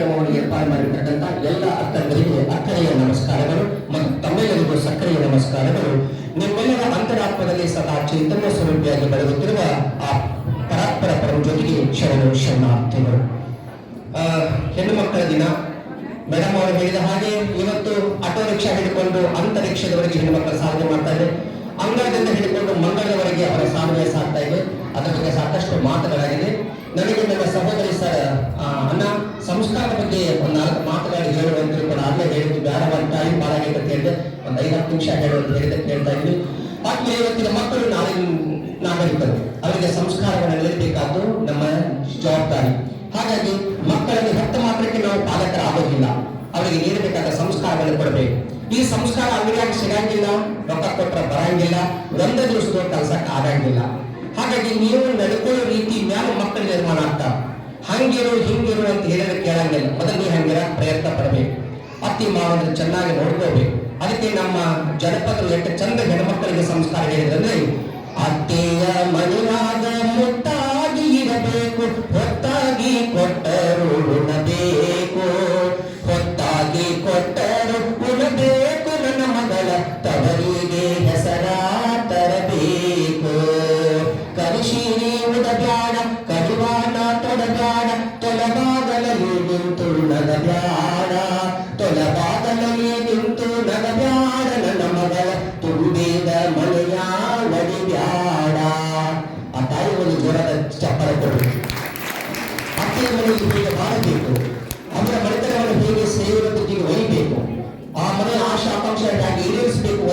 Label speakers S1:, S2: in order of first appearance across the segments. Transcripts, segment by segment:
S1: ಕಾರ್ಯಕ್ರಮವನ್ನು ಏರ್ಪಾಡು ಮಾಡಿರ್ತಕ್ಕಂಥ ಎಲ್ಲ ಅಕ್ಕಂದರಿಗೆ ಅಕ್ಕನೆಯ ನಮಸ್ಕಾರಗಳು ಮತ್ತು ತಮ್ಮೆಲ್ಲರಿಗೂ ಸಕ್ಕರೆಯ ನಮಸ್ಕಾರಗಳು. ನಿಮ್ಮೆಲ್ಲರ ಅಂತರಾತ್ಮದಲ್ಲಿ ಸದಾ ಚೈತನ್ಯ ಸ್ವರೂಪಿಯಾಗಿ ಬೆಳಗುತ್ತಿರುವ ಆ ಪರಾತ್ಪರ ಪರಂ ಜೊತೆಗೆ ಶರಣು ಶರಣಾರ್ಥಿಗಳು. ಹೆಣ್ಣು ಮಕ್ಕಳ ದಿನ. ಮೇಡಮ್ ಅವರು ಹೇಳಿದ ಹಾಗೆ ಇವತ್ತು ಆಟೋ ರಿಕ್ಷಾ ಹಿಡಿಕೊಂಡು ಅಂತರಿಕ್ಷದವರೆಗೆ ಹೆಣ್ಣು ಮಕ್ಕಳು ಸಾಧನೆ ಮಾಡ್ತಾ ಇದೆ. ಅಂಗಳದಿಂದ ಹಿಡಿಕೊಂಡು ಮಂಗಳವರೆಗೆ ಅವರ ಸಾಧನೆ ಸಾಗ್ತಾ ಇದೆ. ಅದರ ಬಗ್ಗೆ ಸಾಕಷ್ಟು ಮಾತುಗಳಾಗಿದೆ. ನನಗೆ ನನ್ನ ಸಹೋದರಿ ಸರ್ ಆ, ಅಣ್ಣ ಸಂಸ್ಕಾರದ ಬಗ್ಗೆ ಒಂದ್ ನಾಲ್ಕು ಮಾತನಾಡಿ ಹೇಳುವಂತ ಕೂಡ ಆಗಲೇ ಹೇಳಿದ್ದು ಬೇಡ ಒಂದು ಟೈಮ್ ಅಂತ ಹೇಳಿದೆ ಒಂದು ಐದು ನಿಮಿಷ ಹೇಳುವಂತ ಹೇಳಿದೆ ಕೇಳ್ತಾ ಇದ್ವಿ ಆದ್ಮೇಲೆ ಇವತ್ತಿನ ಮಕ್ಕಳು ನಾಳೆ ನಾಗರಿಕರು, ಅವರಿಗೆ ಸಂಸ್ಕಾರವನ್ನು ನೀಡಬೇಕಾದ್ದು ನಮ್ಮ ಜವಾಬ್ದಾರಿ. ಹಾಗಾಗಿ ಮಕ್ಕಳಲ್ಲಿ ಹತ್ತು ಮಾತ್ರಕ್ಕೆ ನಾವು ಪಾಲಕರಾಗೋದಿಲ್ಲ, ಅವರಿಗೆ ನೀಡಬೇಕಾದ ಸಂಸ್ಕಾರಗಳನ್ನು ಕೊಡಬೇಕು. ಈ ಸಂಸ್ಕಾರ ಅಂಗಡಿಯಾಗಿ ಸಿಗಂಗಿಲ್ಲ, ರೊಕ್ಕ ಕೊಟ್ಟರೆ ಬರಂಗಿಲ್ಲ ಒಂದೇ ದಿವಸದ ಕೆಲಸಕ್ಕೆ ಆಗಂಗಿಲ್ಲ. ಹಾಗಾಗಿ ನೀವು ನಡ್ಕೊಳ್ಳೋ ರೀತಿ ಮ್ಯಾಲೆ ಮಕ್ಕಳು ನಿರ್ಮಾಣ ಆಗ್ತಾವ ಹಂಗಿರು ಹಿಂಗಿರು ಅಂತ ಹೇಳಿದ್ರೆ ಕೇಳಂಗಿಲ್ಲ. ಮೊದಲು ಹಂಗಿರ ಪ್ರಯತ್ನ ಪಡಬೇಕು ಅತ್ತಿ ಮಾವನ ಚೆನ್ನಾಗಿ ನೋಡ್ಕೋಬೇಕು. ಅದಕ್ಕೆ ನಮ್ಮ ಜನಪದರು ಎಷ್ಟು ಚಂದ ಹೆಣ್ಮಕ್ಕಳಿಗೆ ಸಂಸ್ಕಾರ ಹೇಳಿದ್ರೆ ಅತ್ತೆಯ ಮನೆಯಾಗ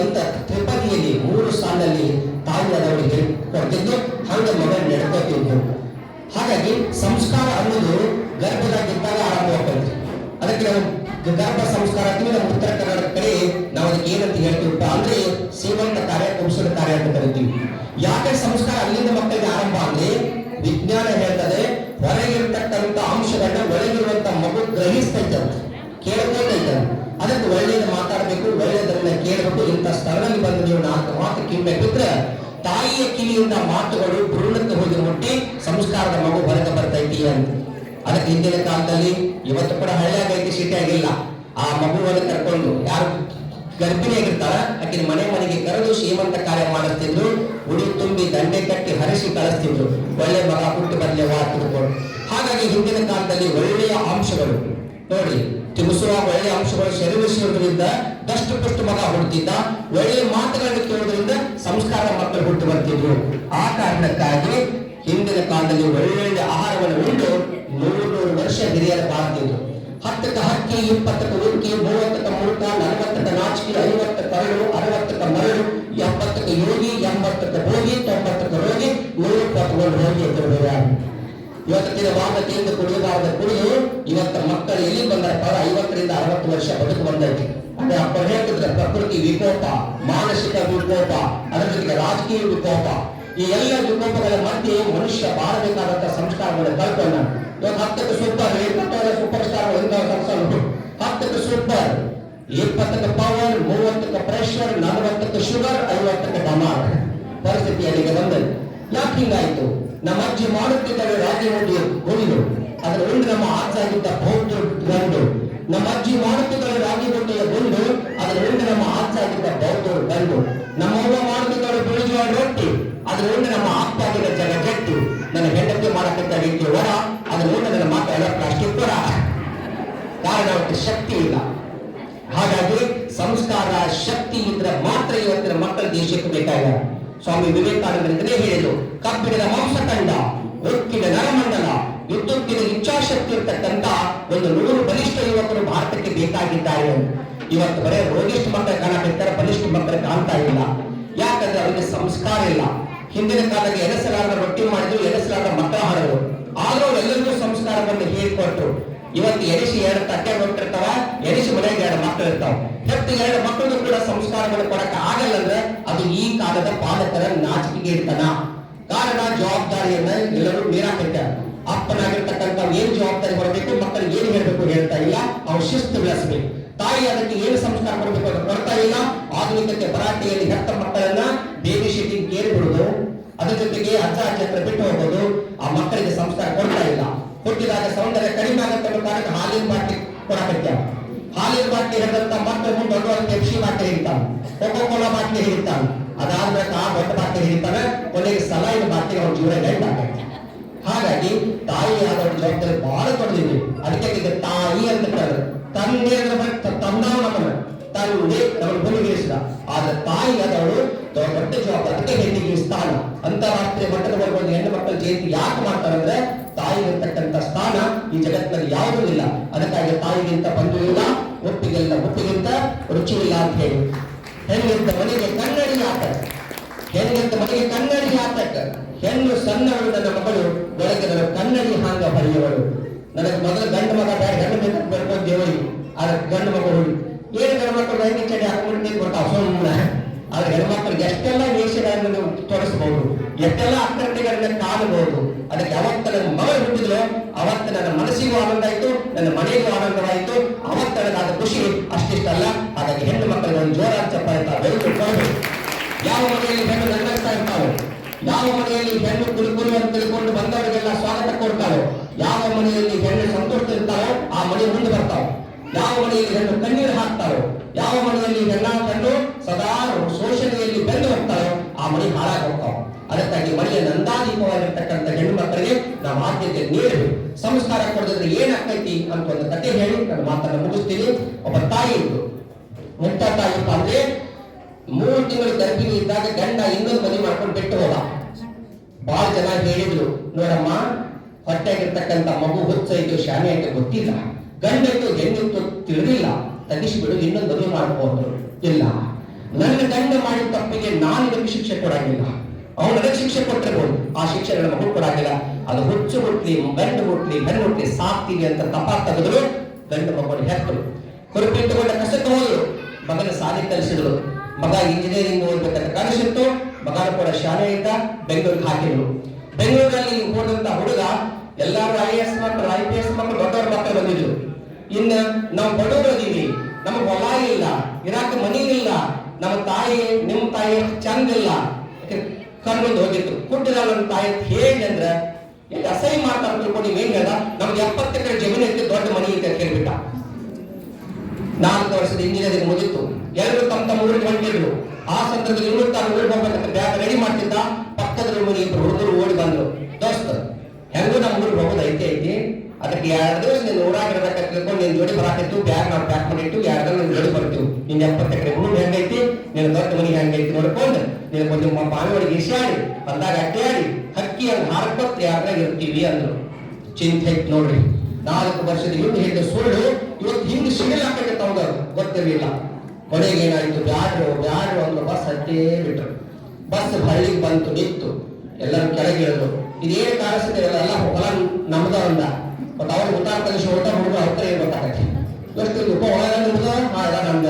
S1: ಅಂತ ತ್ರಿಪದಿಯಲ್ಲಿ ಮೂರು ಸಾಲಲ್ಲಿ ತಾಯಿ ಅದವರಿಗೆ ಕೊಡ್ತಿದ್ದು ಹಂಗ ಮಗನ ನಡ್ಕೋತಿದ್ದು. ಹಾಗಾಗಿ ಸಂಸ್ಕಾರ ಅನ್ನೋದು ಗರ್ಭದಾಗಿದ್ದಾಗ ಆರಂಭವಾಗ್ತದೆ. ಅದಕ್ಕೆ ನಾವು ಗರ್ಭ ಸಂಸ್ಕಾರ ಅಂತೀವಿ, ನಮ್ಮ ಉತ್ತರ ಕರ್ನಾಟಕ ಕಡೆ ನಾವು ಅದಕ್ಕೆ ಏನಂತ ಹೇಳ್ತೀವಪ್ಪ ಅಂದ್ರೆ ಸೇವಂತ ಕಾರ್ಯ ಕುಂಸದ ಕಾರ್ಯ ಅಂತ ಕರಿತೀವಿ. ಯಾಕೆ ಸಂಸ್ಕಾರ ಅಲ್ಲಿಂದ ಮಕ್ಕಳಿಗೆ ಆರಂಭ ಅಂದ್ರೆ, ವಿಜ್ಞಾನ ಹೇಳ್ತದೆ, ಹೊರಗಿರ್ತಕ್ಕಂಥ ಅಂಶಗಳನ್ನ ಒಳಗಿರುವಂತ ಮಗು ಗ್ರಹಿಸ್ತೈತಂತೆ ಕೇಳ್ಕೊತೈತೆ ಅದಕ್ಕೆ ಒಳ್ಳೇದು ಮಾತಾಡಬೇಕು, ಒಳ್ಳೆಯದನ್ನ ಕೇಳಬೇಕು, ಇಂಥ ಸ್ಥಳದಲ್ಲಿ ಬಂದು ನೀವು ನಾಲ್ಕು ಮಾತು ಕಿಂಬೆಕ್ಕಿದ್ರೆ ತಾಯಿಯ ಕಿವಿಯಿಂದ ಮಾತುಗಳು ಭ್ರೂಣಕ್ಕೆ ಹೋಗಿ ಮುಟ್ಟಿ ಸಂಸ್ಕಾರದ ಮಗು ಹೊರಗೆ ಬರ್ತೈತಿ ಅಂತ. ಅದಕ್ಕೆ ಹಿಂದಿನ ಕಾಲದಲ್ಲಿ ಇವತ್ತು ಕೂಡ ಹಳ್ಳಿಯಾಗೈತಿ ಸಿಟಿ ಆಗಿಲ್ಲ. ಆ ಮಗುವನ್ನು ಕರ್ಕೊಂಡು ಯಾರು ಗರ್ಭಿಣಿಯಾಗಿರ್ತಾರ ಆಕಿನ ಮನೆ ಮನೆಗೆ ಕರೆದು ಶ್ರೀಮಂತ ಕಾರ್ಯ ಮಾಡಿಸ್ತಿದ್ರು ಉಡಿ ತುಂಬಿ ದಂಡೆ ಕಟ್ಟಿ ಹರಿಸಿ ಕಳಿಸ್ತಿದ್ರು. ಒಳ್ಳೆ ಮಗ ಹುಟ್ಟು ಬರಲಿ, ವಾ ಹಾಗಾಗಿ ಹಿಂದಿನ ಕಾಲದಲ್ಲಿ ಒಳ್ಳೆಯ ಅಂಶಗಳು. ನೋಡಿ ತಿಳಿಸುವ ಒಳ್ಳೆಯ ಅಂಶಗಳು ಸೆರೆವಿಸುವುದರಿಂದ ದಷ್ಟು ಪುಷ್ಟು ಮಗ ಹುಡ್ತಿದ್ದ ಒಳ್ಳೆಯ ಮಾತುಗಳನ್ನು ಕೇಳುವುದರಿಂದ ಸಂಸ್ಕಾರ ಮಕ್ಕಳು ಹುಟ್ಟು ಬರ್ತಿದ್ರು. ಆ ಕಾರಣಕ್ಕಾಗಿ ಹಿಂದಿನ ಕಾಲದಲ್ಲಿ ಒಳ್ಳೆಯ ಆಹಾರವನ್ನು ಉಂಟು ನೂರು ನೂರು ವರ್ಷ ಹಿರಿಯರ ಬಾಳ್ತಿದ್ರು. ಹತ್ತಕ್ಕೆ ಹಕ್ಕಿ, ಇಪ್ಪತ್ತಕ್ಕೆ ಉಕ್ಕಿ, ಮೂವತ್ತಕ್ಕೆ ಮುಳುಕ ನಲವತ್ತಕ್ಕೆ ನಾಚಿಕೆ, ಐವತ್ತಕ್ಕೆ ಕರಳು ಅರವತ್ತಕ್ಕೆ ಮರಳು ಎಪ್ಪತ್ತಕ್ಕೆ ಯೋಗಿ, ಎಂಬತ್ತಕ್ಕೆ ಭೋಗಿ, ತೊಂಬತ್ತಕ್ಕೆ ರೋಗಿ, ನೂರ ಇಪ್ಪತ್ತೊಂದು ರೋಗಿ ಎದುರು ಇವತ್ತಿನ ವಾದತೆಯಿಂದ ಕುಡಿಯಬಾರದ ಕುಡಿದು ಇವತ್ತ ಮಕ್ಕಳು ಎಲ್ಲಿ ಬಂದಾರಪ್ಪ ಐವತ್ತರಿಂದ ಅರವತ್ತು ವರ್ಷ ಬದುಕು ಬಂದೈತಿ. ಅಂದ್ರೆ ಅಪ್ಪ ಹೇಳ್ತಿದ್ರೆ, ಪ್ರಕೃತಿ ವಿಕೋಪ, ಮಾನಸಿಕ ವಿಕೋಪ, ಅದರ ಜೊತೆಗೆ ರಾಜಕೀಯ ವಿಕೋಪ. ಈ ಎಲ್ಲ ವಿಕೋಪಗಳ ಮಧ್ಯೆ ಮನುಷ್ಯ ಬಾಳಬೇಕಾದಂತ ಸಂಸ್ಕಾರಗಳು ಕಳ್ಕೊಂಡ. ಇವತ್ತು ಹತ್ತಕ್ಕೆ ಸೂಪರ್ ಇಪ್ಪತ್ತಾರು ಸೂಪರ್ ಸ್ಟಾರ್ ಸಂಸ್ಥೆ ಹತ್ತಕ್ಕೆ ಸೂಪರ್ ಇಪ್ಪತ್ತಕ್ಕೆ ಪವರ್ ಮೂವತ್ತಕ್ಕೆ ಪ್ರೆಷರ್ ನಲವತ್ತಕ್ಕೆ ಶುಗರ್ ಐವತ್ತಕ್ಕೆ ಡಮಾರ್ ಪರಿಸ್ಥಿತಿ ಅಲ್ಲಿಗೆ ಬಂದದ್ದು ಯಾಕೆ ಹಿಂಗಾಯ್ತು? ನಮ್ಮ ಅಜ್ಜಿ ಮಾಡುತ್ತಿದ್ದರೆ ರಾಗಿ ಒಂದು ಹುಡಿದು ಅದರ ಒಂದು ನಮ್ಮ ಆಚಾಗಿದ್ದ ಬೌದ್ಧ ಗಂಡು ನಮ್ಮ ಅಜ್ಜಿ ಮಾಡುತ್ತಿದ್ದರೆ ರಾಗಿ ಮುಟ್ಟಿಯ ಗುಂಡು ಅದರ ಒಂದು ನಮ್ಮ ಆಚಾಗಿದ್ದ ಬೌದ್ಧ ಗಂಡು ನಮ್ಮ ಅವ್ವ ಮಾಡುತ್ತಿದ್ದರು ಬಿಳಿಜುವ ರೊಟ್ಟಿ, ಅದರ ಒಂದು ನಮ್ಮ ಅಪ್ಪಾಗಿದ್ದ ಜನ ಕೆಟ್ಟು ನನ್ನ ಹೆಂಡತಿ ಮಾಡತಕ್ಕ ರೀತಿಯ ವರ, ಅದರ ಒಂದು ನನ್ನ ಮಕ್ಕಳ ಪ್ಲಾಸ್ಟಿಕ್ ವರ. ಕಾರಣ ಅವಕ್ಕೆ ಶಕ್ತಿ ಇಲ್ಲ. ಹಾಗಾಗಿ ಸಂಸ್ಕಾರ ಶಕ್ತಿ ಇದ್ರೆ ಮಾತ್ರ ಇವತ್ತಿನ ಮಕ್ಕಳ ದೇಶಕ್ಕೆ ಬೇಕಾಗ ಸ್ವಾಮಿ ವಿವೇಕಾನಂದರೇ ಹೇಳಿದ್ರು ಕಬ್ಬಿಣದ ಮಾಂಸಖಂಡ ಉಕ್ಕಿನ ನರಮಂಡಲ ಯುದ್ಧಕ್ಕಿನ ಇಚ್ಛಾಶಕ್ತಿ ಇರ್ತಕ್ಕಂಥ ಒಂದು ನೂರು ಬಲಿಷ್ಠ ಯುವಕರು ಭಾರತಕ್ಕೆ ಬೇಕಾಗಿದ್ದಾರೆ. ಇವತ್ತು ಬರೇ ರೋಗಿಷ್ಠ ಮಕ್ಕಳ ಕಾಣಬೇಕಾದ್ರೆ ಬಲಿಷ್ಠ ಮಕ್ಕಳು ಕಾಣ್ತಾ ಇಲ್ಲ. ಯಾಕಂದ್ರೆ ಅವರಿಗೆ ಸಂಸ್ಕಾರ ಇಲ್ಲ. ಹಿಂದಿನ ಕಾಲದಲ್ಲಿ ಎನಸಲಾರದ ರೊಟ್ಟಿ ಮಾಡಿದ್ರು, ಎನಸಲಾರದ ಮಕ್ಕಳ ಹಾಡಿದ್ರು ಆದ್ರೂ ಅವರೆಲ್ಲರಿಗೂ ಸಂಸ್ಕಾರವನ್ನು ಹೇಳಿಕೊಟ್ರು. ಇವತ್ತು ಎನಿಸಿ ಎರಡು ತಟ್ಟೆ ಕೊಟ್ಟಿರ್ತಾವ ಎನಿಸಿ ಮನೆಗೆ ಎರಡು ಮಕ್ಕಳು ಇರ್ತಾವ ಹೆತ್ತ ಎರಡು ಮಕ್ಕಳಿಗೂ ಕೂಡ ಸಂಸ್ಕಾರಗಳು ಕೊಡಕ್ಕೆ ಆಗಲ್ಲ ಅಂದ್ರೆ ಅದು ಈ ಕಾಲದ ಪಾಲಕರ ನಾಚಿಕೆಗೆ ಇರ್ತಾನ ಕಾರಣ ಜವಾಬ್ದಾರಿಯನ್ನ ಎಲ್ಲರೂ ಮೀರಾಕಿರ್ತಾರೆ ಅಪ್ಪನಾಗಿರ್ತಕ್ಕಂಥ ಏನ್ ಜವಾಬ್ದಾರಿ ಕೊಡಬೇಕು ಮಕ್ಕಳಿಗೆ ಏನು ಹೇಳ್ಬೇಕು ಹೇಳ್ತಾ ಇಲ್ಲ ಅವ್ರು ಶಿಸ್ತು ಬೆಳೆಸಬೇಕು. ತಾಯಿ ಅದಕ್ಕೆ ಏನು ಸಂಸ್ಕಾರ ಕೊಡಬೇಕು ಅಂತ ಕೊಡ್ತಾ ಇಲ್ಲ. ಆಧುನಿಕತೆ ಬರಾಟೆಯಲ್ಲಿ ಹೆತ್ತ ಮಕ್ಕಳನ್ನ ಬೇಬಿ ಶೀಟಿಂಗ್ ಕೇಳಿ ಬಿಡುದು ಅದ್ರ ಜೊತೆಗೆ ಅಜ್ಜ ಅಜ್ಜ ಹತ್ರ ಬಿಟ್ಟು ಹೋಗೋದು, ಆ ಮಕ್ಕಳಿಗೆ ಸಂಸ್ಕಾರ ಕೊಡ್ತಾ ಇಲ್ಲ. ಕೊಟ್ಟಿದಾಗ ಸೌಂದರ್ಯ ಕಡಿಮೆ ಆಗುತ್ತೆ ಹಾಲಿನ ಬಾಟ್ಲಿ ಕೊಡಕತ್ಯಾವ ಹಾಲಿನ ಬಾಟ್ಲಿ ಹಿಡಿದಂತ ಮತ್ತೆ ಮುಂದೆ ದೊಡ್ಡ ಪೆಪ್ಸಿ ಬಾಟ್ಲಿ ಹಿಡಿತಾವ ಕೋಕೋ ಕೋಲಾ ಬಾಟ್ಲಿ ಹಿಡಿತಾವ ಅದಾದ್ಮೇಲೆ ಆ ದೊಡ್ಡ ಬಾಟ್ಲಿ ಹಿಡಿತಾನೆ ಕೊನೆಗೆ ಸಲಾಯಿನ ಬಾಟ್ಲಿ ಅವ್ರ ಜೀವನ ಗಂಟ ಹಾಗಾಗಿ ತಾಯಿ ಆದವಳ ಜವಾಬ್ದಾರಿ ಬಹಳ ದೊಡ್ಡದಿದೆ ಅದಕ್ಕೆ ಈಗ ತಾಯಿ ಅಂತ ಕರೆದ್ರು ತಂದೆ ಅಂದ್ರೆ ಮತ್ತೆ ತಂದವ ನಮ್ಮನ್ನ ತಂದೆ ನಮ್ಮ ಭೂಮಿಗಿರಿಸಿದ ಆದ್ರೆ ತಾಯಿ ಆದವಳು ದೊಡ್ಡ ಜವಾಬ್ದಾರಿ ಅದಕ್ಕೆ ಹೆಣ್ಣಿಗೆ ಸ್ಥಾನ. ಅಂತಾರಾಷ್ಟ್ರೀಯ ಮಟ್ಟದವರೆಗೆ ಒಂದು ಹೆಣ್ಣು ಮಕ್ಕಳ ಜಯಂತಿ ಯಾಕೆ ಮಾಡ್ತಾರಂದ್ರೆ ತಾಯಿ ಇರ್ತಕ್ಕಂಥ ಸ್ಥಾನ ಈ ಜಗತ್ತಿನಲ್ಲಿ ಯಾವುದೂ ಇಲ್ಲ. ಅದಕ್ಕಾಗಿ ತಾಯಿಗಿಂತ ಬಂಧು ಇಲ್ಲ ಒಪ್ಪಿಗೆಲ್ಲ ಒಪ್ಪಿಗಿಂತ ರುಚಿ ಇಲ್ಲ ಅಂತ ಹೇಳಿ. ಹೆಣ್ಣಿಂತ ಮನೆಗೆ ಕನ್ನಡಿ ಆತ ಹೆಣ್ಣಿಂತ ಮನೆಗೆ ಕನ್ನಡಿ ಆತಕ್ಕ ಹೆಣ್ಣು ಸಣ್ಣವಳು ನನ್ನ ಮಗಳು, ಬೆಳಗ್ಗೆ ನನ್ನ ಕನ್ನಡಿ ಹಾಂಗ ಬರೆಯುವಳು. ನನಗೆ ಮೊದಲು ಗಂಡು ಮಗ ಬೇಡ, ಹೆಣ್ಣು ಬೇಕು ಬರ್ಬೋದು ದೇವರಿಗೆ. ಆದ್ರೆ ಗಂಡು ಮಗಳು ಏನು ಗಂಡು ಮಕ್ಕಳು ಹೆಂಗೆ ಚಡಿ ಹಾಕೊಂಡು ಬರ್ತಾವ ಸುಮ್ಮನೆ ಆದ್ರೆ ಹೆಣ್ಮಕ್ಳಿಗೆ ಎಷ್ಟೆಲ್ಲ ವೇಷಗಳನ್ನು ನೀವು ತೋರಿಸಬಹುದು ಎಷ್ಟೆಲ್ಲ ಅಕ್ರಮಣೆಗಳನ್ನ ಕಾಣಬಹುದು ಅದಕ್ಕೆ ಅವತ್ತ ನನ್ನ ಮಗಳು ಹುಟ್ಟಿದ್ರು ಅವತ್ತ ನನ್ನ ಮನಸ್ಸಿಗೂ ಆನಂದ ಆಯ್ತು ನನ್ನ ಮನೆಗೂ ಆನಂದವಾಯಿತು, ಅವತ್ತ ನನಗಾದ ಖುಷಿ ಅಷ್ಟಿಷ್ಟಲ್ಲ. ಅದಕ್ಕೆ ಹೆಣ್ಣು ಮಕ್ಕಳಿಗೆ ಒಂದು ಜೋರಾದ ಚಪ್ಪಾಳೆ ತಾವು ಬೆಳೆದುಕೊಂಡು ಯಾವ ಮನೆಯಲ್ಲಿ ಹೆಣ್ಣು ನನ್ನಸ್ತಾ ಇರ್ತಾವೆ ಯಾವ ಮನೆಯಲ್ಲಿ ಹೆಣ್ಣು ಕುರುಕುರು ಅಂತ ತಿಳ್ಕೊಂಡು ಬಂದವರಿಗೆಲ್ಲ ಸ್ವಾಗತ ಕೊಡ್ತಾವೆ ಯಾವ ಮನೆಯಲ್ಲಿ ಹೆಣ್ಣು ಸಂತೋಷ ಇರ್ತಾರೋ ಆ ಮನೆ ಮುಂದೆ ಬರ್ತಾವೆ ಯಾವ ಮನೆಯಲ್ಲಿ ಹೆಣ್ಣು ಕಣ್ಣೀರು ಹಾಕ್ತಾರೋ, ಯಾವ ಮನೆಯಲ್ಲಿ ಹೆಣ್ಣ ಕಂಡು ಸದಾ ಶೋಷಣೆಯಲ್ಲಿ ಬೆಂದು ಹೋಗ್ತಾರೋ, ಆ ಮನೆ ಹಾಳಾಗಿ ಹೋಗ್ತಾವ. ಅದಕ್ಕಾಗಿ ಮನೆಯ ನಂದಾದೀಪವಾಗಿರ್ತಕ್ಕಂಥ ಹೆಣ್ಣು ಮಕ್ಕಳಿಗೆ ನಾವು ಆದ್ಯತೆ ನೀಡಬೇಕು ಸಂಸ್ಕಾರ ಕೊಡೋದ್ರೆ ಏನಾಗ್ತೈತಿ ಅಂತ ಒಂದು ಕತೆ ಹೇಳಿ ನನ್ನ ಮಾತನ್ನು ಮುಗಿಸ್ತೀನಿ. ಒಬ್ಬ ತಾಯಿ ಇದ್ದು. ಮುಕ್ತ ತಾಯಿ ಅಂದ್ರೆ ಮೂರು ತಿಂಗಳು ಗರ್ಭಿಣಿ ಇದ್ದಾಗ ಗಂಡ ಇನ್ನೊಂದು ಮದುವೆ ಮಾಡ್ಕೊಂಡು ಬಿಟ್ಟು ಹೋದ. ಬಹಳ ಜನ ಹೇಳಿದ್ರು, ನೋಡಮ್ಮ, ಹೊಟ್ಟೆಗಿರ್ತಕ್ಕಂಥ ಮಗು ಹುಚ್ಚೈತು ಶಾನೆ ಅಂತ ಗೊತ್ತಿಲ್ಲ. ಗಂಡೈತು ಹೆಣ್ಣು ತಿಳಿದಿಲ್ಲ. ತಗಿಸ್ಬಿಡು ಇನ್ನೊಂದು ಮದುವೆ ಮಾಡ್ಬೋದು ಇಲ್ಲ. ನನ್ನ ಗಂಡ ಮಾಡಿದ ತಪ್ಪಿಗೆ ನಾನು ಇದಕ್ಕೆ ಶಿಕ್ಷೆ ಕೊಡಾಗಿಲ್ಲ. ಅವನು ಶಿಕ್ಷೆ ಕೊಟ್ಟಿರ್ಬೋದು. ಆ ಶಿಕ್ಷೆ ನನ್ನ ಮಗು ಕೊಡಾಗಿಲ್ಲ. ಅದು ಹುಚ್ಚು ಹುಟ್ಲಿ ಗಂಡು ಹುಟ್ಲಿ ಹೆಣ್ಣು ಹುಟ್ಲಿ ಸಾಕ್ತೀವಿ ಅಂತ ತಪ್ಪ ತೆಗೆದ್ರು, ಗಂಡು ಮಗನ ಹೆತ್ತರು ಕುರುಪಿಟ್ಟುಕೊಂಡ ಕಸಕ್ಕೆ ಹೋದ್ರು. ಮಗನ ಸಾಲಿ ಕಲಿಸಿದ್ರು ಮಗ ಇಂಜಿನಿಯರಿಂಗ್ ಓದ್ಬೇಕಂತ ಕನಸಿತ್ತು ಮಗನ ಕೂಡ ಶಾಲೆಯಿಂದ ಬೆಂಗಳೂರಿಗೆ ಹಾಕಿದ್ರು. ಬೆಂಗಳೂರಲ್ಲಿ ಹೋದಂತ ಹುಡುಗ, ಎಲ್ಲಾರು ಐ ಎಸ್ ಮಕ್ಕಳು ಐ ಪಿ ಎಸ್ ಮಕ್ಕಳು, ದೊಡ್ಡವ್ರ ಮಕ್ಕಳು ಬಂದಿದ್ರು. ಇನ್ನ ನಾವು ಬಡವರು ಅದೀವಿ ನಮಗೆ ಹೊಲ ಇಲ್ಲ, ಇರಾಕ ಮನಿ ಇಲ್ಲ ನಮ್ಮ ತಾಯಿ ನಿಮ್ಮ ತಾಯಿ ಚಂದ ಇಲ್ಲ. ಕಣ್ಣು ಹೋಗಿತ್ತು ಕುಟ್ಟಿದ ನಮ್ಮ ತಾಯಿ ಹೇಳಿ ಅಂದ್ರೆ ಎಷ್ಟು ಅಸಹ್ಯ ಮಾಡ್ತಾ ತಿಳ್ಕೊಂಡು ಏನ್ ಹೇಳ್ದ? ನಮ್ಗೆ ಎಪ್ಪತ್ತು ಎಕರೆ ಜಮೀನು ಐತಿ, ದೊಡ್ಡ ಮನಿ ಐತೆ ಅಂತ ಹೇಳ್ಬಿಟ್ಟ. ನಾಲ್ಕು ವರ್ಷದ ಇಂಜಿನಿಯರಿಂಗ್ ಮುಗಿತು. ಎಲ್ಲರೂ ತಮ್ಮ ತಮ್ಮ ಊರಿಗೆ ಹೊಂಟಿದ್ರು. ಆ ಸಂದರ್ಭದಲ್ಲಿ ಇವರು ತಾನು ಊರಿಗೆ ಹೋಗ್ಬೇಕಂತ ಬ್ಯಾಗ್ ರೆಡಿ ಮಾಡ್ತಿದ್ದ. ಪಕ್ಕದ ಮನಿ ಇಬ್ರು ಹುಡುಗರು ಓಡಿ ಬಂದ್ರು. ದೋಸ್ತ, ಹೆಂಗೂ ನಮ್ಮ ಊರಿಗೆ ಹೋಗೋದು ಐತೆ ಐತಿ ಅದಕ್ಕೆ ಎರಡು ದಿವಸ ನೀನು ಊರಾಗಿರ್ಬೇಕಂತ ತಿಳ್ಕೊಂಡು ನಿನ್ ಜೋಡಿ ಬರಾಕಿತ್ತು ಬ್ಯಾಗ್ ನಾವು ಪ್ಯಾಕ್ ಮಾಡಿಟ್ಟು ಎರಡು ನಿನ್ನ ನಿನ್ ಜೋಡಿ ಬರ್ತೀವಿ ನಿನ್ ಎಪ್ಪತ್ತು ಎಕರೆ ಭೂಮಿ ಹೆಂಗೈತಿ? ನಿನ್ನ ದೊಡ್ಡ ಮನಿ ಹೆಂಗೈತಿ ನೋಡ್ಕೊಂಡು ನಿನ್ನ ಕೊಂಚ ಬಾವಿ ಒಳಗೆ ಇಸಿಯಾಡಿ ಬಂದಾಗ ಅಡ್ಡಾಡಿ ಹಕ್ಕಿ ಹಂಗೆ ಹಾರಕೊತ್ತು ಯಾರ್ದಾಗ ಇರ್ತೀವಿ ಅಂದ್ರು. ಚಿಂತೆ ನೋಡ್ರಿ. ನಾಲ್ಕು ವರ್ಷದ ಯುದ್ಧ ಹೇಳಿದ ಸುಳ್ಳು ಇವತ್ತು ಹಿಂದೆ ಸಿಡಿಲಾಕಕ್ಕೆ ತಗೊಂಡು ಗೊತ್ತಿರಲಿಲ್ಲ. ಕೊನೆಗೆ ಏನಾಯ್ತು? ಬ್ಯಾಡ್ರು ಬ್ಯಾಡ್ರು ಅಂದ್ರೆ. ಬಸ್ ಹತ್ತೇ ಬಿಟ್ರು. ಬಸ್ ಹಳ್ಳಿಗೆ ಬಂತು, ನಿಂತು. ಎಲ್ಲರೂ ಕೆಳಗೆ ಇಳಿದ್ರು ಇದೇನು ಕಾಣಿಸ್ತದೆ? ಎಲ್ಲ ಹೊಲ ನಮ್ದ ಅಂದ ಮತ್ತೆ ಅವ್ರು ಗೊತ್ತಾಗ್ತಾರೆ ಶೋಟ ಹುಡುಗ ಏನ್ ಗೊತ್ತಾಗತ್ತೆ? ಎಷ್ಟು ತುಪ್ಪ ಒಳಗ ನಿಮ್ದ ಹಾ ಎಲ್ಲ ನಮ್ದ.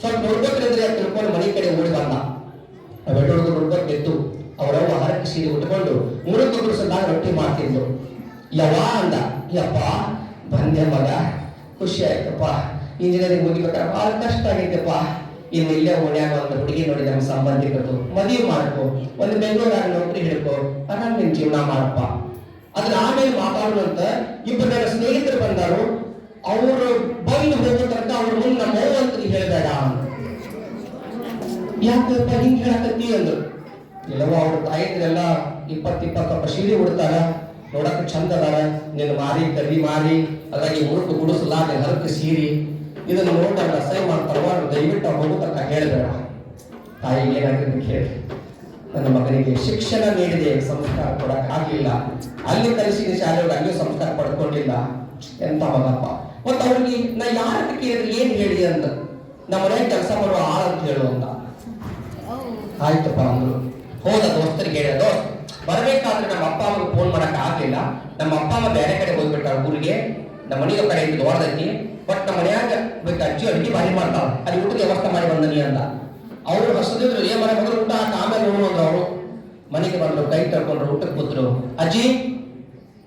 S1: ಸ್ವಲ್ಪ ನೋಡ್ಬೇಕ್ರಿದ್ರೆ ಅಂತ ತಿಳ್ಕೊಂಡು ಮನೆ ಕಡೆ ಓಡಿ ಬಂದ ಬೆಟ್ಟೊಳಗೆ ನೋಡ್ಬೇಕು ಎದ್ದು ಅವರವ್ವ ಹರಕೆ ಸೀರೆ ಉಟ್ಕೊಂಡು ಮುರುಕು ಗುಡಿಸದಾಗ ರೊಟ್ಟಿ ಮಾಡ್ತಿದ್ರು ಯವಾ ಅಂದ, ಯಪ್ಪ, ಬಂದೆ ಮಗ, ಖುಷಿ ಆಯ್ತಪ್ಪ. ಇಂಜಿನಿಯರಿಂಗ್ ಮುಗಿಬೇಕಾರ ಭಾಳ ಕಷ್ಟ ಆಗೈತಪ್ಪ. ಇನ್ನು ಇಲ್ಲೇ ಓಣ್ಯಾಗ ಒಂದು ಹುಡುಗಿ ನೋಡಿ ನಮ್ಮ ಸಂಬಂಧಿಕರು ಮದುವೆ ಮಾಡ್ಕೋ. ಒಂದು ಬೆಂಗಳೂರಾಗ ನೌಕರಿ ಹಿಡ್ಕೋ. ಆರಾಮ್ ನಿನ್ ಜೀವನ ಮಾಡಪ್ಪ. ಅದ್ರ ಆಮೇಲೆ ಮಾತಾಡುವಂತ ಇಬ್ಬರು ನನ್ನ ಸ್ನೇಹಿತರು ಬಂದರು. ಅವರು ಬಂದು ಹೋಗೋ ತನಕ ಅವ್ರ ಮುಂದೆ ನಮ್ಮ ಅಂತ ಹೇಳ್ಬೇಡ ಯಾಕಪ್ಪ ಹಿಂಗ್ ಹೇಳಕತ್ತಿ? ಅಂದ್ರು. ಇಲ್ಲವ ಅವ್ರ ತಾಯಿದ್ರೆಲ್ಲ ಇಪ್ಪತ್ ಇಪ್ಪತ್ತೊಬ್ಬ ಸೀರೆ ಉಡ್ತಾರ. ನೋಡಕ್ ಚಂದ ಅದಾರ. ನಿನ್ನ ಮಾರಿ, ಕರಿ, ಮಾರಿ. ಅದಾಗಿ ಮುರುಕು ಗುಡಿಸಲ ನಿನ್ನ ಹರಕ, ಸೀರಿ. ಇದನ್ನ ನೋಡಿ ಅವ್ರು ಅಸಹ್ಯ ಮಾಡ್ತಾರ ದಯವಿಟ್ಟು ಹೋಗೋ ತನಕ ಹೇಳ್ಬೇಡ. ತಾಯಿಗೆ ಏನಾಗ್ತದೆ ಕೇಳಿ. ನನ್ನ ಮಗನಿಗೆ ಶಿಕ್ಷಣ ನೀಡಿದೆ ಸಂಸ್ಕಾರ ಕೊಡಕ್ ಆಗ್ಲಿಲ್ಲ. ಅಲ್ಲಿ ಕಲಿಸಿದ ಶಾಲೆಯವರು ಅಲ್ಲಿಯೂ ಸಂಸ್ಕಾರ ಪಡ್ಕೊಂಡಿಲ್ಲ ಎಂತ ಮಗಪ್ಪ. ಮತ್ತೆ ಅವ್ರಿಗೆ, ನಾ ಯಾರ ಕೇಳಿದ್ರೆ ಏನ್ ಹೇಳಿ ಅಂತ. ನಮ್ಮ ಮನೆಯಾಗ ಕೆಲಸ ಮಾಡುವ ಆಳ ಅಂತ ಹೇಳು ಅಂತ. ಆಯ್ತಪ್ಪ ಅಂದ್ರು. ಹೋದ ದೋಸ್ತರಿಗೆ ಹೇಳಿದ ಬರ್ಬೇಕಾದ್ರೆ ನಮ್ಮ ಅಪ್ಪ ಅಮ್ಮಗೆ ಫೋನ್ ಮಾಡಕ್ ಆಗ್ಲಿಲ್ಲ. ನಮ್ಮ ಅಪ್ಪ ಅಮ್ಮ ಬೇರೆ ಕಡೆ ಹೋಗ್ಬಿಟ್ಟಾರ ಊರಿಗೆ. ನಮ್ಮ ಮನೆಯ ಕಡೆ ದೊಡ್ಡದೈತಿ ಬಟ್ ನಮ್ಮ ಮನ್ಯಾಗ ಬೇಕು ಅಜ್ಜಿ ಅಡುಗೆ ಭಾರಿ ಮಾಡ್ತಾವ ಅಲ್ಲಿ ಊಟದ ವ್ಯವಸ್ಥೆ ಮಾಡಿ ಬಂದನಿ ಅಂತ. ಅವ್ರು ಹಸದಿದ್ರು ಏ ಮನೆ ಮೊದಲು ಊಟ ಹಾಕಿ, ಆಮೇಲೆ ನೋಡು ಅವರು. ಮನೆಗೆ ಬಂದ್ರು, ಕೈ ತಡ್ಕೊಂಡ್ರು ಊಟಕ್ಕೆ ಕೂತ್ರು ಅಜ್ಜಿ,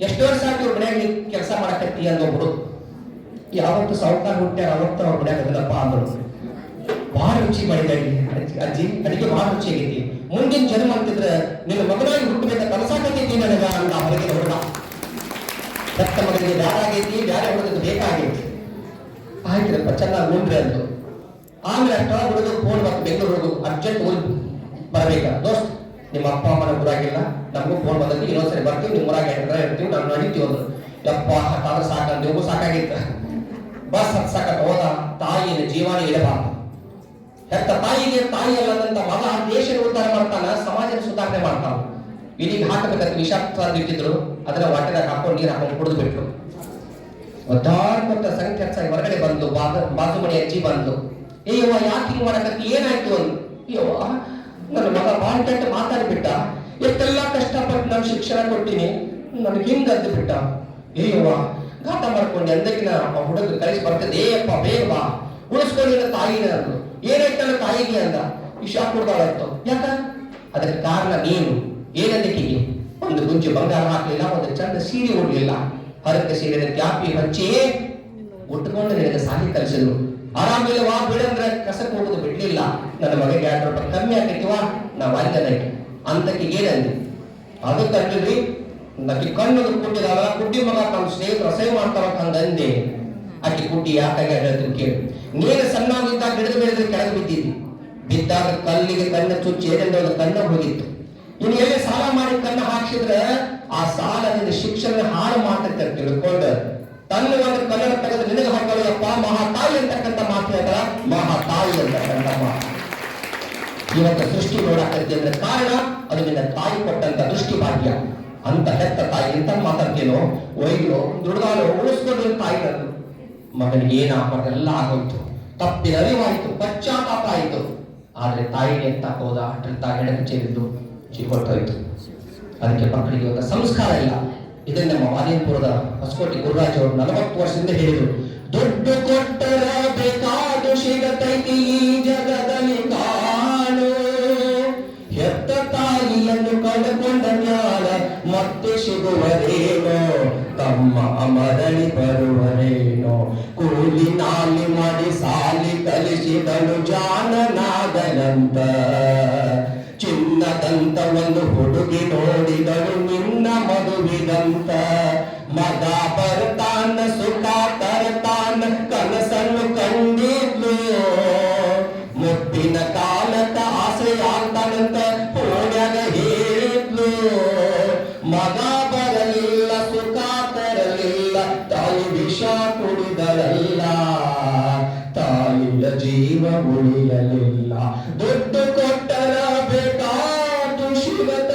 S1: ಎಷ್ಟು ವರ್ಷ ಮನ್ಯಾಗ ನೀ ಕೆಲಸ ಮಾಡಕತ್ತಿ ಅಂದೊಬ್ರು ಯಾವತ್ತು ಸಾವುಕಾರ ಹುಟ್ಟ್ಯಾರ ಅವತ್ತು ಅವ್ರ ಮನ್ಯಾಗ ಅದಲ್ಲಪ್ಪ ಅಂದ್ರು. ಬಹಳ ರುಚಿ ಮಾಡಿದ ಅಜ್ಜಿ. ಅಡಿಗೆ ಬಹಳ ರುಚಿ ಆಗೈತಿ ಮುಂದಿನ ಜನ್ಮ ಅಂತಿದ್ರೆ ನಿನ್ನ ಮಗನಾಗಿ ಹುಟ್ಟಬೇಕ ಕನಸಾಕತೈತಿ ನನಗ ಅಂತ ಹೊರಗೆ ಹುಡುಗ. ಸತ್ತ ಮಗನಿಗೆ ಬ್ಯಾರ ಆಗೈತಿ ಬ್ಯಾರೆ ಬೇಕಾಗೈತಿ. ಆಯ್ತು ಚೆನ್ನಾಗಿ ಉಂಡ್ರೆ, ಅಂದ್ರು. ಆಮೇಲೆ ಅಷ್ಟ ಹುಡುಗರು ಫೋನ್ ಬಂತು ಬೆಂಗಳೂರು ಅರ್ಜೆಂಟ್ ಊರ್ ಬರಬೇಕ? ದೋಸ್ತ್, ನಿಮ್ಮ ಅಪ್ಪ, ಅಮ್ಮನ ಊರಾಗಿಲ್ಲ, ನಮಗೂ ಫೋನ್ ಬಂದೈತಿ ಇನ್ನೊಂದ್ಸರಿ ಬರ್ತೀವಿ, ನಿಮ್ಮ ಊರಾಗ ಎಂಟ್ರ ಇರ್ತೀವಿ ನಾವು ನಡೀತೀವಿ ಅಂದ್ರು. ಯಪ್ಪ ಹತ್ತಾದ್ರೆ ನೀವು ಸಾಕಾಗಿತ್ತ ಬಸ್ ಹತ್ ಸಾಕ ಹೋದ ತಾಯಿಯ ಜೀವನ ಇಡಬಾರ್ದು. ಹೆತ್ತ ತಾಯಿಗೆ ತಾಯಿ ಅಲ್ಲದಂತ ಮಗ ದೇಶ ಉದ್ಧಾರ ಮಾಡ್ತಾನ, ಸಮಾಜದ ಸುಧಾರಣೆ ಮಾಡ್ತಾನ? ಇಲ್ಲಿಗೆ ಹಾಕಬೇಕಂತ ವಿಷ ಇಟ್ಟಿದ್ರು ಅದರ ಹೊಟ್ಟೆದಾಗ ಹಾಕೊಂಡು, ನೀರು ಹಾಕೊಂಡು ಕುಡಿದು ಸಂಖ್ಯೆ ಹೊರಗಡೆ ಬಂದು ಬಾತು ಮನೆ ಅಜ್ಜಿ ಬಂದು ಅಯ್ಯವ್ವ ಯಾಕೆ ಹಿಂಗ್ ಮಾಡಕತ್ತಿ? ಏನಾಯ್ತು ಅಂತ? ಅಯ್ಯವ್ವ ನನ್ನ ಮಗ ಬಾಳ್ ಕೆಟ್ಟ ಮಾತಾಡ್ಬಿಟ್ಟ ಎಷ್ಟೆಲ್ಲ ಕಷ್ಟಪಟ್ಟು ನಾನು ಶಿಕ್ಷಣ ಕೊಟ್ಟಿನಿ ನನಗೆ ಹಿಂಗ್ ಅದ್ದು ಬಿಟ್ಟ. ಅಯ್ಯವ್ವ ಘಾತ ಮಾಡ್ಕೊಂಡೆ ಎಂದಕ್ಕಿನ ಆ ಹುಡುಗ ಕಳಿಸಿ ಬರ್ತದೆ. ಏಯಪ್ಪ ಬೇಗ ಬಾ. ಉಳಿಸ್ಕೊಂಡಿನ ತಾಯಿನ ಅಂದ್ರು ಏನಾಯ್ತಲ್ಲ ತಾಯಿಗೆ ಅಂದ. ವಿಷ ಕುಡ್ದಾಳತ್ತು ಯಾಕ? ಅದಕ್ಕೆ ಕಾರಣ ನೀನು. ಏನಂದಕ್ಕಿಗೆ ಒಂದು ಗುಂಜಿ ಬಂಗಾರ ಹಾಕ್ಲಿಲ್ಲ ಒಂದು ಚಂದ ಸೀರೆ ಉಡ್ಲಿಲ್ಲ. ಹರಕ ಸೀರೆ ಕ್ಯಾಪಿ ಹಚ್ಚಿ ಉಟ್ಕೊಂಡು ನಿನಗೆ ಸಾಲಿ ಕಲಿಸಿದ್ರು ಆರಾಮಿಲ್ಲ ವಾ ಬಿಡಂದ್ರೆ ಕಸಕ್ ಹೋಗುದು ಬಿಡ್ಲಿಲ್ಲ. ನನ್ನ ಮಗಗೆ ಎರಡು ರೂಪಾಯಿ ಕಮ್ಮಿ ಆಗೈತಿವಾ ನಾ ವಾಲ್ಯದ ಅಂತಕ್ಕೆ ಏನಂದಿ ಅದು? ಅಂದ್ರಿ ನಕ್ಕೆ ಕಣ್ಣು ಕುಟ್ಟಿದಾಗ ಕುಟ್ಟಿ ಮಗ ತಮ್ಮ ಸ್ನೇಹಿತರು ಅಸಹ್ಯ ಅಂದೆ. ಅಕ್ಕಿ ಕುಟ್ಟಿ ಯಾಕಾಗ ಹೇಳ್ತೀನಿ ಕೇಳಿ. ನೀನು ಸಣ್ಣವಿದ್ದಾಗ ಗಿಡದ ಬೆಳೆದ್ರೆ ಕೆಳಗೆ ಬಿದ್ದಿದ್ದಿ. ಬಿದ್ದಾಗ ಕಲ್ಲಿಗೆ ಕಣ್ಣ ಚುಚ್ಚಿ ಏನೆಂದ್ರೆ ಒಂದು ಕಣ್ಣ ಹೋಗಿತ್ತು ಇನ್ನು ಎಲ್ಲಿ ಸಾಲ ಮಾಡಿ ಕಣ್ಣ ಹಾಕಿದ್ರೆ ಆ ಸಾಲದಿಂದ ಶಿಕ್ಷಣ ಹಾಳು ಮಾಡ್ತಿರ್ತಾರೆ ತಿಳ್ಕೊಂಡು ತನ್ನ ಒಂದು ಕನ್ನಡ ತೆಗೆದು ನಿನಗೆ ಹಾಕೊಳ್ಳೋದಪ್ಪ ಮಹಾತಾಯಿ ಅಂತಕ್ಕಂಥ ಮಾತು ಹೇಳ್ತಾರ? ಮಹಾತಾಯಿ ಅಂತಕ್ಕಂಥ ಮಾತು. ಇವತ್ತು ಸೃಷ್ಟಿ ನೋಡಕ್ಕೆ ಅಂದ್ರೆ ಕಾರಣ, ಅದು ನಿನ್ನ ತಾಯಿ ಕೊಟ್ಟಂತ ದೃಷ್ಟಿ ಭಾಗ್ಯ ಅಂತ ಹೆತ್ತ ತಾಯಿ ಎಂತ ಮಾತಾಡ್ತೇನೋ ಒಯ್ಯೋ ದುಡ್ದಾನೋ ಉಳಿಸ್ಕೊಂಡು ತಾಯಿ ತಂದು. ಮಗನಿಗೆ ಏನ ಎಲ್ಲ ಆಗೋಯ್ತು. ತಪ್ಪಿನ ಅರಿವಾಯ್ತು, ಪಶ್ಚಾತ್ತಾಪ ಆಯಿತು. ಆದ್ರೆ ತಾಯಿಗೆ ಎಂತ ಹೋದ ತಾಯಿ ಸೇರಿದ್ದು ಹೊರಟೋಯ್ತು ಅದಕ್ಕೆ ಮಕ್ಕಳಿಗೆ ಇವತ್ತು ಸಂಸ್ಕಾರ ಇಲ್ಲ. ಇದನ್ನ ನಮ್ಮ ವಾದಿಪುರದ ಹೊಸಕೋಟೆ ಗುರುರಾಜ್ ಅವರು ನಲವತ್ತು ವರ್ಷದಿಂದ ಹೇಳಿದರು, ದುಡ್ಡು ಕೊಟ್ಟರ ಬೇಕಾದು ಸಿಗತೈತಿ ಈ ಜಗದಲ್ಲಿ ಕಾಣು ಹೆತ್ತ ತಾಯಿಯನ್ನು ಕಳೆಕೊಂಡ ಮ್ಯಾಲ ಮತ್ತೆ ಸಿಗುವರೇನೋ ತಮ್ಮ ಮರಳಿ ಬರುವರೇನೋ. ಕೂಲಿ ನಾಲಿ ಮಾಡಿ ಸಾಲಿ ಕಲಿಸಿದಳು ಜಾನನಾದನಂತ. ಚಿನ್ನದಂತ ಒಂದು ಹುಡುಗಿ ನೋಡಿದಳು ನಿನ್ನ ಮದುವಿದಂತ ಮಗ ಬರ್ತಾನ ಸುಖ ಬೇಕಾದು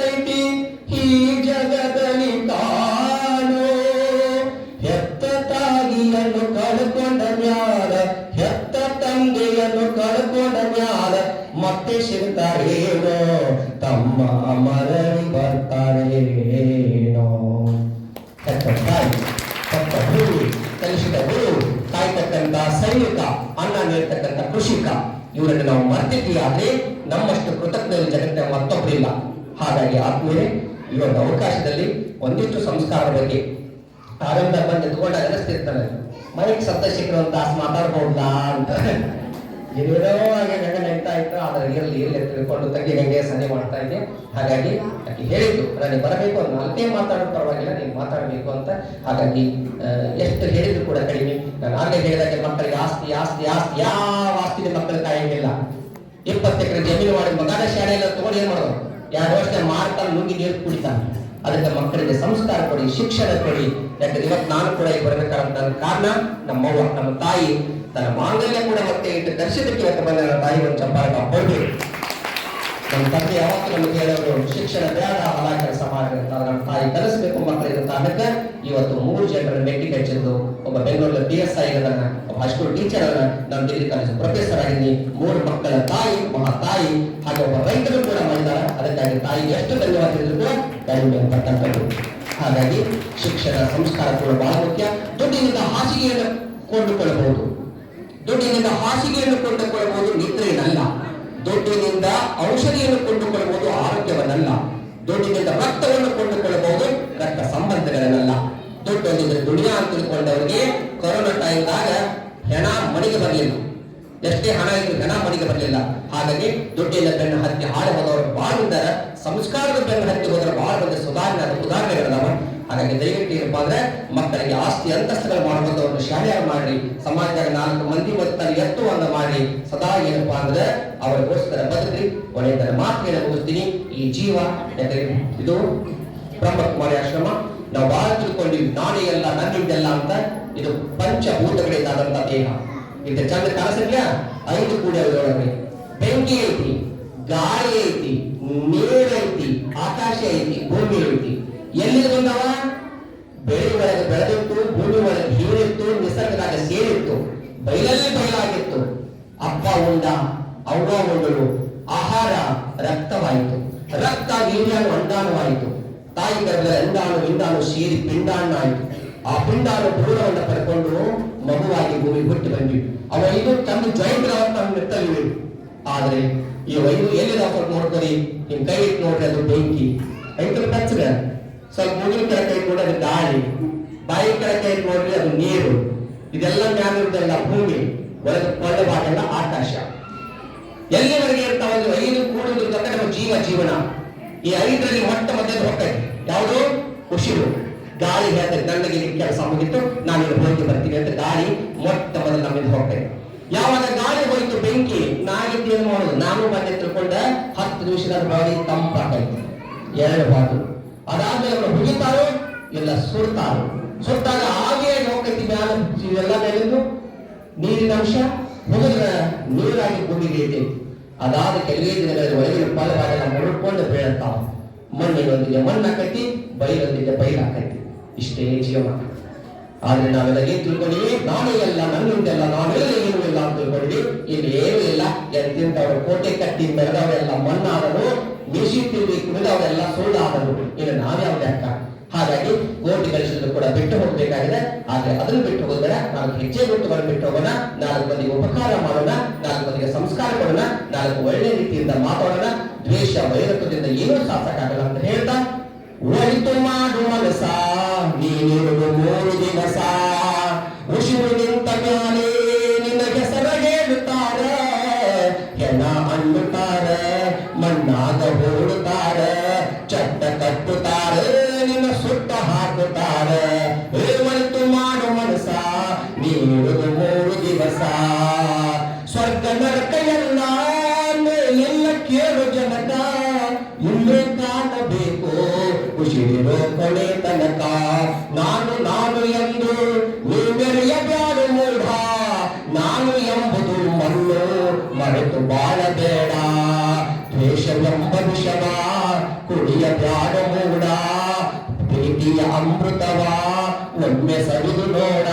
S1: ಶಿವತೈತಿ ಈ ಬಗ್ಗೆ ಆರಂಭ ಬಂದು ಎತ್ಕೊಂಡಾಗ ಅನಿಸ್ತಿರ್ತಾನೆ ಮೈಕ್ ಸಿಕ್ಕರು ಒಂದು ತಾಸು ಮಾತಾಡ್ಬೋದಾ ಅಂತ. ಏನೇನೋ ಹಾಗೆ ಗಂಗ ನಗ್ತಾ ಇತ್ತು ಆದ್ರೆ ಇರಲಿ ಅಂತ ತಿಳ್ಕೊಂಡು ತಂಗಿ ಗಂಗೆ ಸನ್ನೆ ಮಾಡ್ತಾ ಇದ್ದೆ. ಹಾಗಾಗಿ ಆಕೆ ಹೇಳಿದ್ದು ನನಗೆ ಬರಬೇಕು ಅಂತ ನಾಲ್ಕೇ ಮಾತಾಡೋ ಪರವಾಗಿಲ್ಲ, ನೀನು ಮಾತಾಡಬೇಕು ಅಂತ. ಹಾಗಾಗಿ ಎಷ್ಟು ಹೇಳಿದ್ರು ಕೂಡ ಕಡಿಮೆ. ನಾನು ಆಗಲೇ ಹೇಳಿದಾಗೆ ಮಕ್ಕಳಿಗೆ ಆಸ್ತಿ ಆಸ್ತಿ ಆಸ್ತಿ, ಯಾವ ಆಸ್ತಿಗೆ ಮಕ್ಕಳ ಕಾಯಂಗಿಲ್ಲ ಇಪ್ಪತ್ತು ಎಕರೆ ಜಮೀನು ಮಾಡಿ ಮಗನ ಶಾಲೆಯಲ್ಲ ತಗೊಂಡು ಏನ್ ಮಾಡೋದು? ಎರಡು ವರ್ಷ ಮಾರ್ಕಲ್ಲಿ ನುಂಗಿ ನೀರು ಕುಡಿತಾನೆ. ಅದಕ್ಕೆ ಮಕ್ಕಳಿಗೆ ಸಂಸ್ಕಾರ ಕೊಡಿ, ಶಿಕ್ಷಣ ಕೊಡಿ. ಯಾಕಂದ್ರೆ ಇವತ್ತು ನಾನು ಕೂಡ ಬರಬೇಕಾದಂತ ಕಾರಣ ನಮ್ಮವ್ವ, ನಮ್ಮ ತಾಯಿ, ತನ್ನ ಮಾಂಗಲ್ಯ ಕೂಡ ಮತ್ತೆ ಇಟ್ಟು ದರ್ಶನಕ್ಕೆ ಇವತ್ತು ಬಂದ ನನ್ನ ತಾಯಿ ಒಂದು ನಾವು ಕೊಡ್ಬೇಕು ನಮ್ಮ ತಂದೆ ಯಾವತ್ತು ನಮಗೆ ಹೇಳೋರು ಶಿಕ್ಷಣ ಬೇಡ, ಹೊಲ ಕೆಲಸ ಮಾಡಿ ಅಂತ ನಮ್ಮ ತಾಯಿ ಕಲಿಸ್ಬೇಕು ಮಕ್ಕಳಿಗೆ ಅದಕ್ಕೆ ಇವತ್ತು ಮೂರು ಜನರ ನೆಟ್ಟಿ ಕಚ್ಚಿದ್ದು ಒಬ್ಬ ಬೆಂಗಳೂರಿನ ಪಿ ಎಸ್ ಐ ಅದನ್ನ ಒಬ್ಬ ಹೈಸ್ಕೂಲ್ ಟೀಚರ್ ಅನ್ನ ನಮ್ಮ ಡಿಗ್ರಿ ಕಾಲೇಜ್ ಪ್ರೊಫೆಸರ್ ಆಗಿದ್ದೀನಿ. ಮೂರು ಮಕ್ಕಳ ತಾಯಿ, ಮಹಾ ತಾಯಿ, ಹಾಗೆ ಒಬ್ಬ ರೈತರು ಕೂಡ ಮಾಡಿದ್ದಾರೆ. ಅದಕ್ಕಾಗಿ ತಾಯಿಗೆ ಎಷ್ಟು ಧನ್ಯವಾದ ಕೂಡ ಹಾಗಾಗಿ ಶಿಕ್ಷಣ ಸಂಸ್ಕಾರ ಕೂಡ ಬಹಳ ಮುಖ್ಯ. ದುಡ್ಡಿನಿಂದ ಹಾಸಿಗೆಯನ್ನು ಕೊಂಡುಕೊಳ್ಳಬಹುದು. ದುಡ್ಡಿನಿಂದ ಹಾಸಿಗೆಯನ್ನು ಕೊಂಡುಕೊಳ್ಳಬಹುದು ನಿದ್ರೆಯನ್ನಲ್ಲ ದುಡ್ಡಿನಿಂದ ಔಷಧಿಯನ್ನು ಕೊಂಡುಕೊಳ್ಳಬಹುದು ಆರೋಗ್ಯವನ್ನಲ್ಲ. ದುಡ್ಡಿನಿಂದ ರಕ್ತವನ್ನು ಕೊಂಡುಕೊಳ್ಳಬಹುದು ರಕ್ತ ಸಂಬಂಧಗಳನ್ನಲ್ಲ. ದುಡ್ಡು ದುಡಿಯಾ ಅಂತ ತಿಳ್ಕೊಂಡವರಿಗೆ ಕೊರೋನಾ ಟೈಮ್ದಾಗ ಹೆಣ ಮಣಿಗೆ ಬರಲಿಲ್ಲ. ಎಷ್ಟೇ ಹಣ ಇದ್ರೂ ಹೆಣ ಮಣಿಗೆ ಬರಲಿಲ್ಲ. ಹಾಗಾಗಿ ದುಡ್ಡಿನ ಬೆನ್ನು ಹತ್ತಿ ಹಾಳು ಹೋದವರು ಬಹಳ ಇದ್ದಾರೆ ಸಂಸ್ಕಾರದ ಬೆನ್ನು ಹತ್ತಿ ಹೋದ್ರೆ ಬಹಳ ಮಂದಿ ಸುಧಾರಣೆ ಉದಾಹರಣೆಗಳಿದಾವ ಹಾಗಾಗಿ ದಯವಿಟ್ಟು ಏನಪ್ಪಾ ಅಂದ್ರೆ ಮಕ್ಕಳಿಗೆ ಆಸ್ತಿ ಅಂತಸ್ತುಗಳು ಮಾಡುವಂತ ಒಂದು ಶಾಲೆಯನ್ನು ಮಾಡಿ ಸಮಾಜದಾಗ ನಾಲ್ಕು ಮಂದಿ ಮತ್ತು ಎತ್ತುವನ್ನ ಮಾಡಿ ಸದಾ ಏನಪ್ಪಾ ಅಂದ್ರೆ ಅವರಿಗೋಸ್ಕರ ಬದುಕ್ರಿ ಒಳ್ಳೆಯದರ ಮಾತಿಗೆ ಮುಗಿಸ್ತೀನಿ ಈ ಜೀವ ಯಾಕಂದ್ರೆ ಇದು ಬ್ರಹ್ಮಕುಮಾರಿ ಆಶ್ರಮ ನಾವು ಬಹಳ ತಿಳ್ಕೊಂಡಿವಿ ನಾನೇ ಎಲ್ಲ ನನ್ನಿಂದೆಲ್ಲ ಅಂತ ಇದು ಪಂಚಭೂತಗಳಿಂದಾದಂತ ದೇಹ ಇದು ಚಂದ ಕಾಣಿಸಿದ್ಯಾ ಐದು ಕೂಡ ಅದರೊಳಗೆ ಬೆಂಕಿ ಐತಿ ಗಾಳಿ ಐತಿ ನೀರು ಐತಿ, ಆಕಾಶ ಐತಿ, ಭೂಮಿ ಐತಿ. ಎಲ್ಲಿ ಬಂದವ? ಬೆಳೆ ಒಳಗೆ ಬೆಳೆದಿತ್ತು ಭೂಮಿ ಒಳಗೆ ಹೀರಿತ್ತು, ನಿಸರ್ಗದಾಗ ಸೇರಿತ್ತು. ಬಯಲಲ್ಲಿ ಬಯಲಾಗಿತ್ತು. ಅಪ್ಪ ಉಂಡ, ಅವ್ವ ಉಂಡಳು ಆಹಾರ ರಕ್ತವಾಯಿತು. ರಕ್ತ ವೀರ್ಯಾನು ಅಂಡಾಣವಾಯಿತು. ತಾಯಿ ಗರ್ಭದ ಅಂಡಾಣು, ಇಂಡಾಣು ಸೇರಿ ಪಿಂಡಾಣ ಆಯಿತು ಆ ಪಿಂಡಾಣು ಭ್ರೂಣವನ್ನು ಪಡ್ಕೊಂಡು ಮಗುವಾಗಿ ಭೂಮಿ ಹುಟ್ಟಿ ಬಂದ್ವಿ ಅವ ಇದು ತನ್ನ ಜೈಂದ್ರ ಆದ್ರೆ ಈ ವೈದ್ಯರು ಎಲ್ಲಿದೆ ಸ್ವಲ್ಪ ನೋಡ್ಕೊರಿ ನಿಮ್ ಕೈ ಇಟ್ಟು ನೋಡ್ರಿ, ಅದು ಬೆಂಕಿ. ಐದು ಬೆಚ್ಚಗ ಸ್ವಲ್ಪ ಮುಗಿನ ಕೆಳ ಕೈ ನೋಡ್ರಿ ಅದು ಗಾಳಿ. ಬಾಯಿ ಕೆಳ ಕೈ ನೋಡ್ರಿ ಅದು ನೀರು. ಇದೆಲ್ಲ ಮ್ಯಾಲ ಇರುವುದೆಲ್ಲ ಭೂಮಿ. ಒಳಗೆ ಕೊಳ್ಳ ಭಾಗಲ್ಲ ಆಕಾಶ. ಎಲ್ಲಿವರೆಗೆ ಇರ್ತಾವ ಐದು ಕೂಡುವುದು ತಕ್ಕ ನಮ್ಮ ಜೀವ ಜೀವನ. ಈ ಐದರಲ್ಲಿ ಮೊಟ್ಟ ಮೊದಲು ಹೋಗ್ತದೆ ಯಾವುದು? ಉಸಿರು ಗಾಳಿ ಹೇಳ್ತದೆ ನನಗೆ ಕೆಲಸ ಮುಗಿತು. ನಾನು ಇಲ್ಲಿ ಹೋಗಿ ಬರ್ತೀನಿ ಅಂತ ಗಾಳಿ ಮೊಟ್ಟ ಮೊದಲು ನಮ್ಮಿಂದ ಹೋಗ್ತದೆ ಯಾವಾಗ ಗಾಳಿ ಹೋಯ್ತು ಬೆಂಕಿ ನಾಗಿದ್ದೇನು ಮಾಡೋದು? ನಾನು ಬಂದೆ ತಿಳ್ಕೊಂಡ, ಹತ್ತು ನಿಮಿಷದ ಬಾಡಿ ತಂಪಾಗೈತೆ ಎರಡು ಬಾತು ಅದಾದ್ಮೇಲೆ ಅವರು ಹುಗಿತಾರೋ ಇಲ್ಲ ಸುಡ್ತಾರೋ. ಸುಟ್ಟಾಗ ಹಾಗೆ ಹೋಗ್ತೈತಿ ಮ್ಯಾಲ ಇವೆಲ್ಲ ಮೇಲಿದ್ದು ನೀರಿನ ಅಂಶ ಹುಗಿದ್ರ ನೀರಾಗಿ ಇಳಿತೈತಿ ಅದಾದ ಕೆಲವೇ ದಿನಗಳಲ್ಲಿ ಒಳಗಿನ ಫಲವಾಗೆಲ್ಲ ಮುಡ್ಕೊಂಡು ಬೆಳೆತಾವ ಮಣ್ಣಿನೊಂದಿಗೆ ಮಣ್ಣು ಹಾಕೈತಿ, ಬೈಲೊಂದಿಗೆ ಬೈಲ್ ಹಾಕೈತಿ ಇಷ್ಟೇ ಜೀವನ. ಆದ್ರೆ ನಾವೆಲ್ಲ ಏನ್ ತಿಳ್ಕೊಂಡಿವಿ? ನಾನೇ ಎಲ್ಲ ನನ್ನಿಂದೆಲ್ಲ ನಾನೇ ಏನು ಇಲ್ಲ ಅಂತ ತಿಳ್ಕೊಂಡಿವಿ. ಇಲ್ಲಿ ಏನೂ ಇಲ್ಲ. ಎಂತಿಂತವ್ರು ಕೋಟೆ ಕಟ್ಟಿ ಬೆಳೆದವರೆಲ್ಲ ಮಣ್ಣಾದರು. ಮಿಷಿ ತಿರುಗಿ ಕುಡಿದವರೆಲ್ಲ ಸುಳ್ಳಾದರು ಇನ್ನು ನಾವ್ಯಾವ ಲೆಕ್ಕ ಹಾಗಾಗಿ ಕೋಟಿ ಗಳಿಸಲು ಕೂಡ ಬಿಟ್ಟು ಹೋಗಬೇಕಾಗಿದೆ. ಆದ್ರೆ ಅದನ್ನು ಬಿಟ್ಟು ಹೋದರೆ ನಾಲ್ಕು ಹೆಜ್ಜೆ ಗುರುತುಗಳನ್ನು ಬಿಟ್ಟು ಹೋಗೋಣ. ನಾಲ್ಕು ಮಂದಿಗೆ ಉಪಕಾರ ಮಾಡೋಣ. ನಾಲ್ಕು ಮಂದಿಗೆ ಸಂಸ್ಕಾರ ಕೊಡೋಣ. ನಾಲ್ಕು ಒಳ್ಳೆ ರೀತಿಯಿಂದ ಮಾತಾಡೋಣ. ದ್ವೇಷ ವೈರತ್ವದಿಂದ ಏನೂ ಆಗಲ್ಲ ಅಂತ ಹೇಳ್ತಾ, ಒಳಿತು ಮಾಡು ಮನಸ ನೀನಿರುವುದು ನಾನು ನಾನು ಎಂದು ನೀವೆರೆಯಬ್ಯಾಡು ಮೂಢ ನಾನು ಎಂಬುದು ಮಣ್ಣು ಮರೆತು ಬಾಳಬೇಡ ದ್ವೇಷವೆಂಬ ವಿಷವ ಕುಡಿಯ ಬ್ಯಾಡ ಮೂಡ ಪ್ರೀತಿಯ ಅಮೃತವ ಒಮ್ಮೆ ಸರಿದು ನೋಡ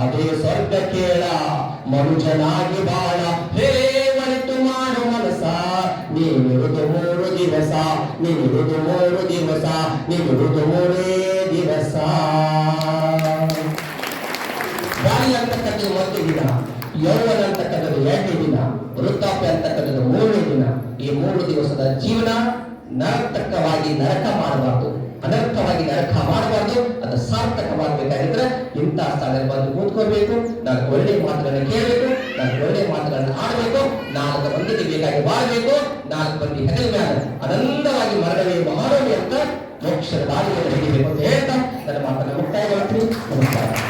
S1: ಅದೇ ಸ್ವರ್ಗ ಕೇಳ ಮನುಜನಾಗಿ ಮೂರು ದಿವಸ ನೀನಿರುವುದು ಮೂರೇ ದಿವಸ. ಬಾಳಿ ಅಂತಕ್ಕಂಥದ್ದು ಒಂದು ದಿನ ಯೌವನ ಅಂತಕ್ಕಂಥದ್ದು ಎರಡನೇ ದಿನ ವೃತ್ತಾಪ್ಯ ಅಂತಕ್ಕಂಥದ್ದು ಮೂರನೇ ದಿನ. ಈ ಮೂರು ದಿವಸದ ಜೀವನ ನರತಕ್ಕವಾಗಿ ನರಕ ಮಾಡಬಾರ್ದು. ಅನರ್ಥವಾಗಿ ನರಕ ಮಾಡಬಾರ್ದು ಅದು ಸಾರ್ಥಕವಾಗಬೇಕಾಗಿದ್ರೆ ಇಂತಹ ಸ್ಥಳದಲ್ಲಿ ಬಂದು ಕೂತ್ಕೋಬೇಕು ನಾಲ್ಕು ಒಳ್ಳೆ ಮಾತುಗಳನ್ನು ಕೇಳಬೇಕು, ನಾನು ಒಳ್ಳೆ ಮಾತುಗಳನ್ನು ಆಡಬೇಕು, ನಾಲ್ಕು ಮಂದಿಗೆ ಬೇಕಾಗಿ ಬಾಳಬೇಕು, ನಾಲ್ಕು ಮಂದಿ ಹೆಗಲ ಮೇಲೆ ಆನಂದವಾಗಿ ಮರಣವೇ ಮಹಾರವಿ ಅಂತ ಮೋಕ್ಷದ ದಾರಿಯನ್ನು ಹಿಡಿಬೇಕು ಅಂತ ಹೇಳ್ತಾ ನನ್ನ ಮಾತನ್ನು ಮುಕ್ತಾಯ ಮಾಡ್ತೀನಿ ನಮಸ್ಕಾರ.